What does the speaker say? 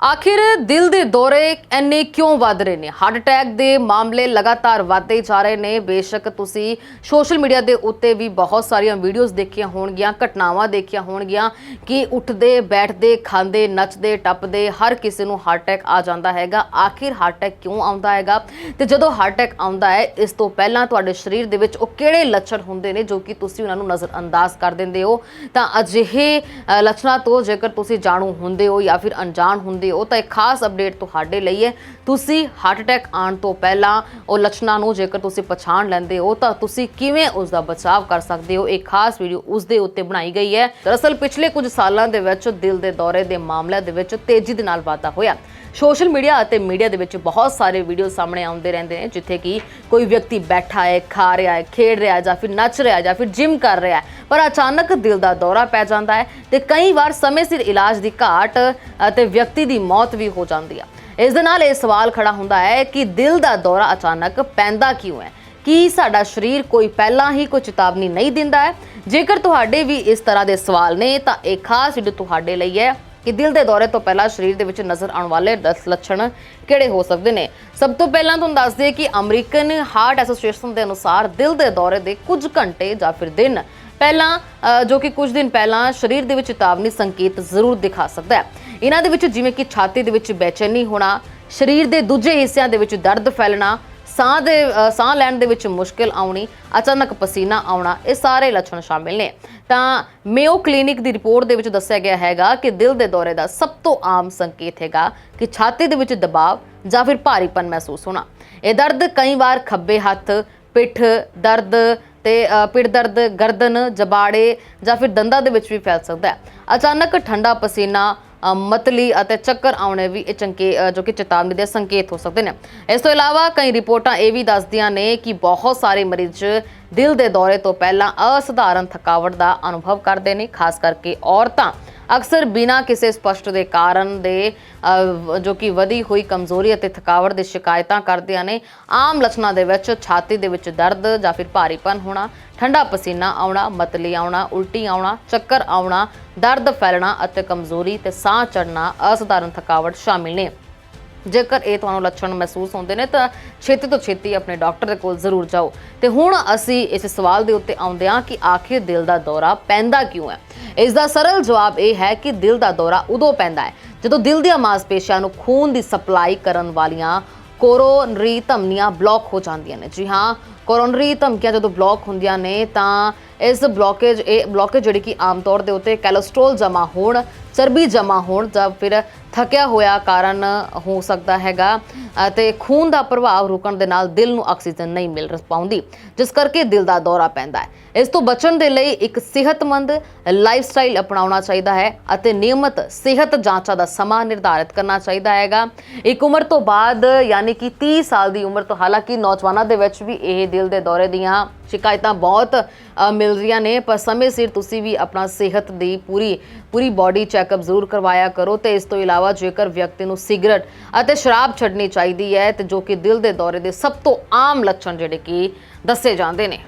ਆਖਿਰ ਦਿਲ ਦੇ ਦੌਰੇ ਇੰਨੇ ਕਿਉਂ ਵੱਧ ਰਹੇ ਨੇ? ਹਾਰਟ ਅਟੈਕ ਦੇ ਮਾਮਲੇ ਲਗਾਤਾਰ ਵਧਦੇ ਜਾ ਰਹੇ ਨੇ। ਬੇਸ਼ੱਕ ਤੁਸੀਂ ਸੋਸ਼ਲ ਮੀਡੀਆ ਦੇ ਉੱਤੇ ਵੀ ਬਹੁਤ ਸਾਰੀਆਂ ਵੀਡੀਓਜ਼ ਦੇਖੀਆਂ ਹੋਣਗੀਆਂ, ਘਟਨਾਵਾਂ ਦੇਖੀਆਂ ਹੋਣਗੀਆਂ ਕਿ ਉੱਠਦੇ, ਬੈਠਦੇ, ਖਾਂਦੇ, ਨੱਚਦੇ, ਟੱਪਦੇ, ਹਰ ਕਿਸੇ ਨੂੰ ਹਾਰਟ ਅਟੈਕ ਆ ਜਾਂਦਾ ਹੈਗਾ। ਆਖਿਰ ਹਾਰਟ ਅਟੈਕ ਕਿਉਂ ਆਉਂਦਾ ਹੈਗਾ? ਤੇ ਜਦੋਂ ਹਾਰਟ ਅਟੈਕ ਆਉਂਦਾ ਹੈ, ਇਸ ਤੋਂ ਪਹਿਲਾਂ ਤੁਹਾਡੇ ਸਰੀਰ ਦੇ ਵਿੱਚ ਉਹ ਕਿਹੜੇ ਲੱਛਣ ਹੁੰਦੇ ਨੇ ਜੋ ਕਿ ਤੁਸੀਂ ਉਹਨਾਂ ਨੂੰ ਨਜ਼ਰ ਅੰਦਾਜ਼ ਕਰ ਦਿੰਦੇ ਹੋ? ਤਾਂ ਅਜਿਹੇ ਲੱਛਣਾਂ ਤੋਂ ਜੇਕਰ ਤੁਸੀਂ ਜਾਣੂ ਹੁੰਦੇ ਹੋ ਜਾਂ ਫਿਰ ਅਣਜਾਣ ਹੁੰਦੇ ਹੋ ਤਾਂ ਇੱਕ ਖਾਸ ਅਪਡੇਟ ਤੁਹਾਡੇ ਲਈ ਹੈ। ਤੁਸੀਂ ਹਾਰਟ ਅਟੈਕ ਆਉਣ ਤੋਂ ਪਹਿਲਾਂ ਉਹ ਲੱਛਣਾਂ ਨੂੰ ਜੇਕਰ ਤੁਸੀਂ ਪਛਾਣ ਲੈਂਦੇ ਹੋ, ਤਾਂ ਤੁਸੀਂ ਕਿਵੇਂ ਉਸ ਦਾ ਬਚਾਅ ਕਰ ਸਕਦੇ ਹੋ? ਇੱਕ ਖਾਸ ਵੀਡੀਓ ਉਸ ਦੇ ਉੱਤੇ ਬਣਾਈ ਗਈ ਹੈ। ਦਰਅਸਲ ਪਿਛਲੇ ਕੁਝ ਸਾਲਾਂ ਦੇ ਵਿੱਚ ਦਿਲ ਦੇ ਦੌਰੇ ਦੇ ਮਾਮਲਿਆਂ ਦੇ ਵਿੱਚ ਤੇਜ਼ੀ ਦੇ ਨਾਲ ਵਾਧਾ ਹੋਇਆ। ਸੋਸ਼ਲ ਮੀਡੀਆ ਅਤੇ ਮੀਡੀਆ ਦੇ ਵਿੱਚ ਬਹੁਤ ਸਾਰੇ ਵੀਡੀਓ ਸਾਹਮਣੇ ਆਉਂਦੇ ਰਹਿੰਦੇ ਨੇ, ਜਿੱਥੇ ਕਿ ਕੋਈ ਵਿਅਕਤੀ ਬੈਠਾ ਹੈ, ਖਾ ਰਿਹਾ ਹੈ, ਖੇਡ ਰਿਹਾ ਹੈ ਜਾਂ ਫਿਰ ਨੱਚ ਰਿਹਾ ਹੈ ਜਾਂ ਫਿਰ ਜਿਮ ਕਰ ਰਿਹਾ ਹੈ, ਪਰ ਅਚਾਨਕ ਦਿਲ ਦਾ ਦੌਰਾ ਪੈ ਜਾਂਦਾ ਹੈ ਤੇ ਕਈ ਵਾਰ ਸਮੇਂ ਸਿਰ ਇਲਾਜ ਦੀ ਘਾਟ ਅਤੇ ਵਿਅਕਤੀ ਦੀ ਮੌਤ ਵੀ ਹੋ ਜਾਂਦੀ ਹੈ ਇਸ ਦੇ ਨਾਲ ਇਹ ਸਵਾਲ ਖੜਾ ਹੁੰਦਾ ਹੈ ਕਿ ਦਿਲ ਦਾ ਦੌਰਾ ਅਚਾਨਕ ਪੈਂਦਾ ਕਿਉਂ ਹੈ? ਕੀ ਸਾਡਾ ਸਰੀਰ ਕੋਈ ਪਹਿਲਾਂ ਹੀ ਕੋਈ ਚੇਤਾਵਨੀ ਨਹੀਂ ਦਿੰਦਾ ਹੈ? ਜੇਕਰ ਤੁਹਾਡੇ ਵੀ ਇਸ ਤਰ੍ਹਾਂ ਦੇ ਸਵਾਲ ਨੇ, ਤਾਂ ਇਹ ਖਾਸ ਵੀਡੀਓ ਤੁਹਾਡੇ ਲਈ ਹੈ। ਕਿ ਦਿਲ ਦੇ ਦੌਰੇ ਤੋਂ ਪਹਿਲਾਂ ਸਰੀਰ ਦੇ ਵਿੱਚ ਨਜ਼ਰ ਆਉਣ ਵਾਲੇ 10 ਲੱਛਣ ਕਿਹੜੇ ਹੋ ਸਕਦੇ ਨੇ? ਸਭ ਤੋਂ ਪਹਿਲਾਂ ਤੁਹਾਨੂੰ ਦੱਸ ਦਈਏ ਕਿ ਅਮਰੀਕਨ ਹਾਰਟ ਐਸੋਸੀਏਸ਼ਨ ਦੇ ਅਨੁਸਾਰ ਦਿਲ ਦੇ ਦੌਰੇ ਦੇ ਕੁਝ ਘੰਟੇ ਜਾਂ ਫਿਰ ਦਿਨ ਪਹਿਲਾਂ ਜੋ ਕਿ ਕੁਝ ਦਿਨ ਪਹਿਲਾਂ ਸਰੀਰ ਦੇ ਵਿੱਚ ਚੇਤਾਵਨੀ ਸੰਕੇਤ ਜ਼ਰੂਰ ਦਿਖਾ ਸਕਦਾ ਹੈ। ਇਹਨਾਂ ਦੇ ਵਿੱਚ ਜਿਵੇਂ ਕਿ ਛਾਤੀ ਦੇ ਵਿੱਚ ਬੇਚੈਨੀ ਹੋਣਾ, ਸਰੀਰ ਦੇ ਦੂਜੇ ਹਿੱਸਿਆਂ ਦੇ ਵਿੱਚ ਦਰਦ ਫੈਲਣਾ ਸਾਹ ਦੇ ਸਾਹ ਲੈਣ ਦੇ ਵਿੱਚ ਮੁਸ਼ਕਲ ਆਉਣੀ ਅਚਾਨਕ ਪਸੀਨਾ ਆਉਣਾ ਇਹ ਸਾਰੇ ਲੱਛਣ ਸ਼ਾਮਿਲ ਨੇ। ਤਾਂ ਮੇਓ ਕਲੀਨਿਕ ਦੀ ਰਿਪੋਰਟ ਦੇ ਵਿੱਚ ਦੱਸਿਆ ਗਿਆ ਹੈਗਾ ਕਿ ਦਿਲ ਦੇ ਦੌਰੇ ਦਾ ਸਭ ਤੋਂ ਆਮ ਸੰਕੇਤ ਹੈਗਾ ਕਿ ਛਾਤੀ ਦੇ ਵਿੱਚ ਦਬਾਅ ਜਾਂ ਫਿਰ ਭਾਰੀਪਨ ਮਹਿਸੂਸ ਹੋਣਾ। ਇਹ ਦਰਦ ਕਈ ਵਾਰ ਖੱਬੇ ਹੱਥ ਪਿੱਠ ਦਰਦ ਤੇ ਅ, ਪਿੱਠ ਦਰਦ ਗਰਦਨ ਜਬਾੜੇ ਜਾਂ ਫਿਰ ਦੰਦਾਂ ਦੇ ਵਿੱਚ ਵੀ ਫੈਲ ਸਕਦਾ ਹੈ। ਅਚਾਨਕ ਠੰਡਾ ਪਸੀਨਾ ਮਤਲੀ ਅਤੇ ਚੱਕਰ ਆਉਣੇ ਵੀ ਇਹ ਚੰਕੇ ਜੋ ਕਿ ਚੇਤਾਵਨੀ ਦੇ ਸੰਕੇਤ ਹੋ ਸਕਦੇ ਨੇ। ਇਸ ਤੋਂ ਇਲਾਵਾ ਕਈ ਰਿਪੋਰਟਾਂ ਇਹ ਵੀ ਦੱਸਦੀਆਂ ਨੇ ਕਿ ਬਹੁਤ ਸਾਰੇ ਮਰੀਜ਼ ਦਿਲ ਦੇ ਦੌਰੇ ਤੋਂ ਪਹਿਲਾਂ ਅਸਧਾਰਨ ਥਕਾਵਟ ਦਾ ਅਨੁਭਵ ਕਰਦੇ ਨੇ, ਖਾਸ ਕਰਕੇ ਔਰਤਾਂ। ਅਕਸਰ ਬਿਨਾਂ ਕਿਸੇ ਸਪਸ਼ਟ ਦੇ ਕਾਰਨ ਦੇ ਜੋ ਕਿ ਵਧੀ ਹੋਈ ਕਮਜ਼ੋਰੀ ਅਤੇ ਥਕਾਵਟ ਦੀ ਸ਼ਿਕਾਇਤਾਂ ਕਰਦੀਆਂ ਨੇ ਆਮ ਲੱਛਣਾਂ ਦੇ ਵਿੱਚ ਛਾਤੀ ਦੇ ਵਿੱਚ ਦਰਦ ਜਾਂ ਫਿਰ ਭਾਰੀਪਨ ਹੋਣਾ, ਠੰਡਾ ਪਸੀਨਾ ਆਉਣਾ, ਮਤਲੀ ਆਉਣਾ, ਉਲਟੀ ਆਉਣਾ, ਚੱਕਰ ਆਉਣਾ, ਦਰਦ ਫੈਲਣਾ ਅਤੇ ਕਮਜ਼ੋਰੀ ਤੇ ਸਾਹ ਚੜਨਾ ਅਸਧਾਰਨ ਥਕਾਵਟ ਸ਼ਾਮਿਲ ਨੇ। ਜੇਕਰ ਇਹ ਤੁਹਾਨੂੰ ਲੱਛਣ ਮਹਿਸੂਸ ਹੁੰਦੇ ਨੇ, ਤਾਂ ਛੇਤੀ ਤੋਂ ਛੇਤੀ ਆਪਣੇ ਡਾਕਟਰ ਦੇ ਕੋਲ ਜ਼ਰੂਰ ਜਾਓ। ਤੇ ਹੁਣ ਅਸੀਂ ਇਸ ਸਵਾਲ ਦੇ ਉੱਤੇ ਆਉਂਦੇ ਹਾਂ ਕਿ ਆਖਿਰ ਦਿਲ ਦਾ ਦੌਰਾ ਪੈਂਦਾ ਕਿਉਂ ਹੈ? ਇਸ ਦਾ ਸਰਲ ਜਵਾਬ ਇਹ ਹੈ ਕਿ ਦਿਲ ਦਾ ਦੌਰਾ ਉਦੋਂ ਪੈਂਦਾ ਹੈ ਜਦੋਂ ਦਿਲ ਦੀਆਂ ਮਾਸਪੇਸ਼ੀਆਂ ਨੂੰ ਖੂਨ ਦੀ ਸਪਲਾਈ ਕਰਨ ਵਾਲੀਆਂ ਕੋਰੋਨਰੀ ਧਮਨੀਆਂ ਬਲੌਕ ਹੋ ਜਾਂਦੀਆਂ ਨੇ। ਜੀ ਹਾਂ ਕੋਰੋਨਰੀ ਧਮਕੀਆਂ ਜਦੋਂ ਬਲੌਕ ਹੁੰਦੀਆਂ ਨੇ, ਤਾਂ ਇਸ ਬਲੌਕੇਜ, ਇਹ ਬਲੌਕੇਜ ਜਿਹੜੀ ਕਿ ਆਮ ਤੌਰ ਦੇ ਉੱਤੇ ਕੋਲੇਸਟ੍ਰੋਲ ਜਮਾ ਹੋਣ ਚਰਬੀ ਜਮਾ ਹੋਣ ਜਾਂ ਫਿਰ ਥੱਕਿਆ ਹੋਇਆ ਕਾਰਨ ਹੋ ਸਕਦਾ ਹੈਗਾ, ਅਤੇ ਖੂਨ ਦਾ ਪ੍ਰਭਾਵ ਰੁਕਣ ਦੇ ਨਾਲ ਦਿਲ ਨੂੰ ਆਕਸੀਜਨ ਨਹੀਂ ਮਿਲ ਪਾਉਂਦੀ, ਜਿਸ ਕਰਕੇ ਦਿਲ ਦਾ ਦੌਰਾ ਪੈਂਦਾ ਹੈ। ਇਸ ਤੋਂ ਬਚਣ ਦੇ ਲਈ ਇੱਕ ਸਿਹਤਮੰਦ ਲਾਈਫਸਟਾਈਲ ਅਪਣਾਉਣਾ ਚਾਹੀਦਾ ਹੈ ਅਤੇ ਨਿਯਮਤ ਸਿਹਤ ਜਾਂਚਾਂ ਦਾ ਸਮਾਂ ਨਿਰਧਾਰਿਤ ਕਰਨਾ ਚਾਹੀਦਾ ਹੈਗਾ। ਇੱਕ ਉਮਰ ਤੋਂ ਬਾਅਦ, ਯਾਨੀ ਕਿ 30 ਸਾਲ ਦੀ ਉਮਰ ਤੋਂ, ਹਾਲਾਂਕਿ ਨੌਜਵਾਨਾਂ ਦੇ ਵਿੱਚ ਵੀ ਇਹ ਦਿਲ ਦੇ ਦੌਰੇ ਦੀਆਂ ਸ਼ਿਕਾਇਤਾਂ ਬਹੁਤ ਮਿਲ ਰਹੀਆਂ ਨੇ, ਪਰ ਸਮੇਂ ਸਿਰ ਤੁਸੀਂ ਵੀ ਆਪਣਾ ਸਿਹਤ ਦੀ ਪੂਰੀ ਪੂਰੀ ਬਾਡੀ ਚੈੱਕਅਪ ਜ਼ਰੂਰ ਕਰਵਾਇਆ ਕਰੋ ਤੇ ਇਸ ਤੋਂ ਇਲਾਵਾ ਜੇਕਰ ਵਿਅਕਤੀ ਨੂੰ ਸਿਗਰਟ ਅਤੇ ਸ਼ਰਾਬ ਛੱਡਣੀ ਚਾਹੀਦੀ ਹੈ ਤੇ ਜੋ ਕਿ ਦਿਲ ਦੇ ਦੌਰੇ ਦੇ ਸਭ ਤੋਂ ਆਮ ਲੱਛਣ ਜਿਹੜੇ ਕਿ ਦੱਸੇ ਜਾਂਦੇ ਨੇ।